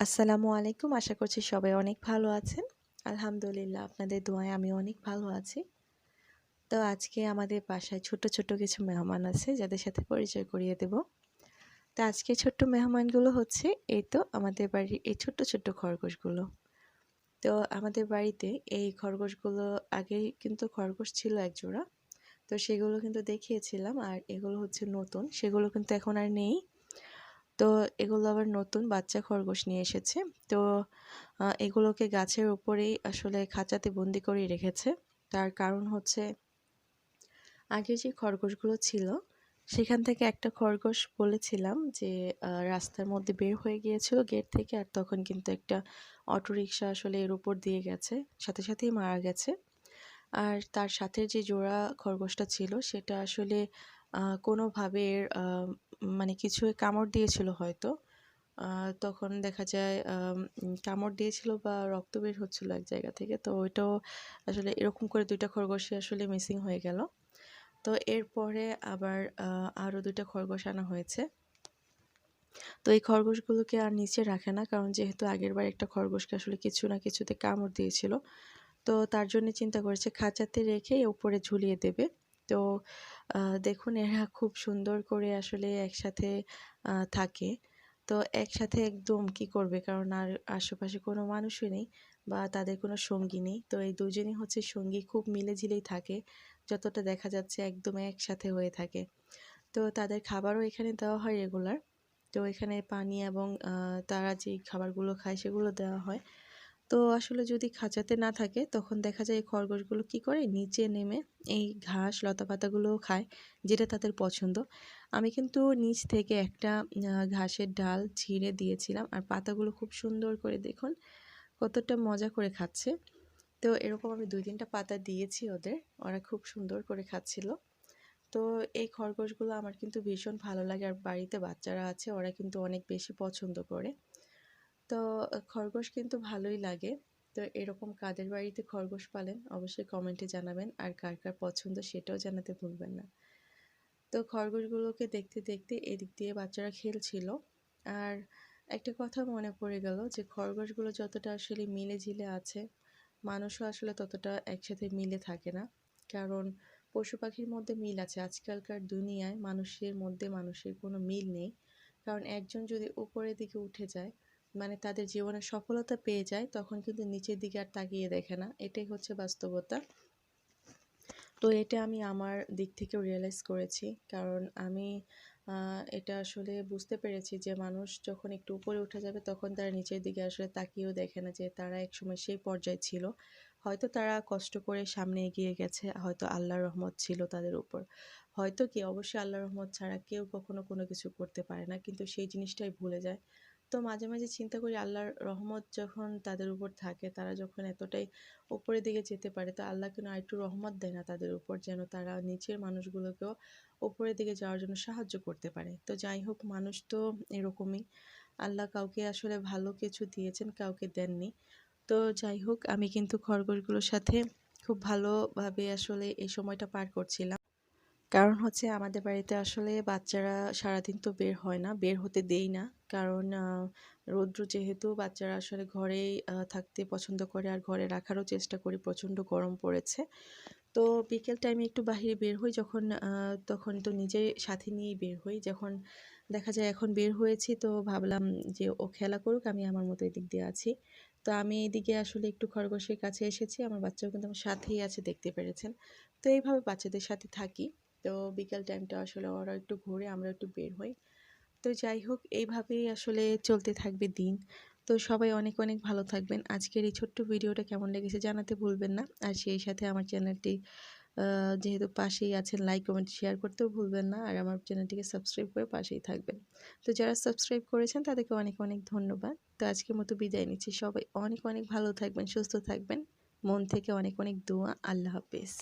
আসসালামু আলাইকুম। আশা করছি সবাই অনেক ভালো আছেন। আলহামদুলিল্লাহ, আপনাদের দোয়ায় আমি অনেক ভালো আছি। তো আজকে আমাদের বাসায় ছোট ছোট কিছু মেহমান আছে, যাদের সাথে পরিচয় করিয়ে দেব। তো আজকে ছোট্ট মেহমানগুলো হচ্ছে, এই তো আমাদের বাড়ির এই ছোট্ট ছোট্ট খরগোশগুলো। তো আমাদের বাড়িতে এই খরগোশগুলো আগে কিন্তু খরগোশ ছিল একজোড়া। তো সেগুলো কিন্তু দেখিয়েছিলাম, আর এগুলো হচ্ছে নতুন। সেগুলো কিন্তু এখন আর নেই। তো এগুলো আবার নতুন বাচ্চা খরগোশ নিয়ে এসেছে। তো এগুলোকে গাছের উপরেই আসলে খাঁচাতে বন্দি করে রেখেছে। তার কারণ হচ্ছে, আগে যে খরগোশগুলো ছিল, সেখান থেকে একটা খরগোশ বলেছিলাম যে রাস্তার মধ্যে বের হয়ে গিয়েছিল গেট থেকে আর তখন কিন্তু একটা অটোরিকশা আসলে এর উপর দিয়ে গেছে, সাথে সাথেই মারা গেছে। আর তার সাথে যে জোড়া খরগোশটা ছিল, সেটা আসলে কোনোভাবে মানে কিছু কামড় দিয়েছিল হয়তো। তখন দেখা যায় কামড় দিয়েছিল বা রক্ত বের হচ্ছিল এক জায়গা থেকে। তো ওইটাও আসলে এরকম করে দুইটা খরগোশে আসলে মিসিং হয়ে গেল। তো এরপরে আবার আরও দুইটা খরগোশ আনা হয়েছে। তো এই খরগোশগুলোকে আর নিচে রাখে না, কারণ যেহেতু আগের বার একটা খরগোশকে আসলে কিছু না কিছুতে কামড় দিয়েছিল। তো তার জন্য চিন্তা করেছে, খাঁচাতে রেখে উপরে ঝুলিয়ে দেবে। তো দেখুন এরা খুব সুন্দর করে আসলে একসাথে থাকে। তো একসাথে একদম কি করবে? কারণ আর আশেপাশে কোনো মানুষই নেই বা তাদের কোনো সঙ্গী নেই। তো এই দুজনই হচ্ছে সঙ্গী খুব মিলেঝিলেই থাকে। যতটা দেখা যাচ্ছে একদম একসাথে হয়ে থাকে। তো তাদের খাবারও এখানে দেওয়া হয় রেগুলার। তো এখানে পানি এবং তারা যে খাবারগুলো খায় সেগুলো দেওয়া হয়। তো আসলে যদি খাঁচাতে না থাকে, তখন দেখা যায় এই খরগোশগুলো কী করে? নিচে নেমে এই ঘাস লতা পাতাগুলোও খায়, যেটা তাদের পছন্দ। আমি কিন্তু নিচ থেকে একটা ঘাসের ডাল ছিঁড়ে দিয়েছিলাম, আর পাতাগুলো খুব সুন্দর করে দেখুন, কতটা মজা করে খাচ্ছে। তো এরকম আমি দুই তিনটা পাতা দিয়েছি ওদের, ওরা খুব সুন্দর করে খাচ্ছিল। তো এই খরগোশগুলো আমার কিন্তু ভীষণ ভালো লাগে, আর বাড়িতে বাচ্চারা আছে, ওরা কিন্তু অনেক বেশি পছন্দ করে। তো খরগোশ কিন্তু ভালোই লাগে। তো এরকম কাদের বাড়িতে খরগোশ পালেন অবশ্যই কমেন্টে জানাবেন। আর কার কার পছন্দ সেটাও জানাতে ভুলবেন না। তো খরগোশগুলোকে দেখতে দেখতে এদিক দিয়ে বাচ্চারা খেলছিল। আর একটা কথা মনে পড়ে গেল যে, খরগোশগুলো যতটা আসলে মিলে ঝিলে আছে, মানুষও আসলে ততটা একসাথে মিলে থাকে না। কারণ পশু পাখির মধ্যে মিল আছে। আজকালকার দুনিয়ায় মানুষের মধ্যে মানুষের কোনো মিল নেই। কারণ একজন যদি উপরের দিকে উঠে যায় মানে তাদের জীবনে সফলতা পেয়ে যায়, তখন কিন্তু নিচের দিকে আর তাকিয়ে দেখে না। এটাই হচ্ছে বাস্তবতা। তো এটা আমি আমার দিক থেকেও রিয়েলাইজ করেছি। কারণ আমি এটা আসলে বুঝতে পেরেছি যে মানুষ যখন একটু উপরে উঠে যাবে, তখন তারা নিচের দিকে আসলে তাকিয়েও দেখে না যে তারা একসময় সেই পর্যায়ে ছিল। হয়তো তারা কষ্ট করে সামনে এগিয়ে গেছে, হয়তো আল্লাহর রহমত ছিল তাদের উপর। হয়তো কি, অবশ্যই আল্লাহ রহমত ছাড়া কেউ কখনো কোনো কিছু করতে পারে না, কিন্তু সেই জিনিসটাই ভুলে যায়। তো মাঝে মাঝে চিন্তা করি আল্লাহর রহমত যখন তাদের উপর থাকে, তারা যখন এতটাই উপরের দিকে যেতে পারে, তো আল্লাহ কেন আরেকটু রহমত দেয় না তাদের উপর? যেন তারা নিচের মানুষগুলোকেও উপরের দিকে যাওয়ার জন্য সাহায্য করতে পারে। তো যাই হোক, মানুষ তো এরকমই। আল্লাহ কাউকে আসলে ভালো কিছু দিয়েছেন, কাউকে দেননি। তো যাই হোক, আমি কিন্তু খরগোশগুলোর সাথে খুব ভালোভাবে আসলে এই সময়টা পার করছিলাম। কারণ হচ্ছে আমাদের বাড়িতে আসলে বাচ্চারা সারাদিন তো বের হয় না, বের হতে দেই না। কারণ রৌদ্র যেহেতু বাচ্চারা আসলে ঘরেই থাকতে পছন্দ করে আর ঘরে রাখারও চেষ্টা করি, প্রচণ্ড গরম পড়েছে। তো বিকেল টাইমে একটু বাহিরে বের হই যখন তখন তো নিজে সাথে নিয়েই বের হই। যখন দেখা যায় এখন বের হয়েছি তো ভাবলাম যে ও খেলা করুক, আমি আমার মতো এদিক দিয়ে আছি। তো আমি এদিকে আসলে একটু খরগোশের কাছে এসেছি, আমার বাচ্চাও কিন্তু আমার সাথেই আছে, দেখতে পেরেছেন। তো এইভাবে বাচ্চাদের সাথে থাকি। তো বিকেল টাইমটা আসলে ওরা একটু ঘুরে আমরা একটু বের হই। তো যাই হোক, এইভাবেই আসলে চলতে থাকবে দিন। তো সবাই অনেক অনেক ভালো থাকবেন। আজকের এই ছোট্ট ভিডিওটা কেমন লেগেছে জানাতে ভুলবেন না। আর সেই সাথে আমার চ্যানেলটি যেহেতু পাশেই আছেন লাইক কমেন্ট শেয়ার করতেও ভুলবেন না। আর আমার চ্যানেলটিকে সাবস্ক্রাইব করে পাশেই থাকবেন। তো যারা সাবস্ক্রাইব করেছেন, তাদেরকে অনেক অনেক ধন্যবাদ। তো আজকের মতো বিদায় নিচ্ছি। সবাই অনেক অনেক ভালো থাকবেন, সুস্থ থাকবেন। মন থেকে অনেক অনেক দোয়া। আল্লাহ হাফেজ।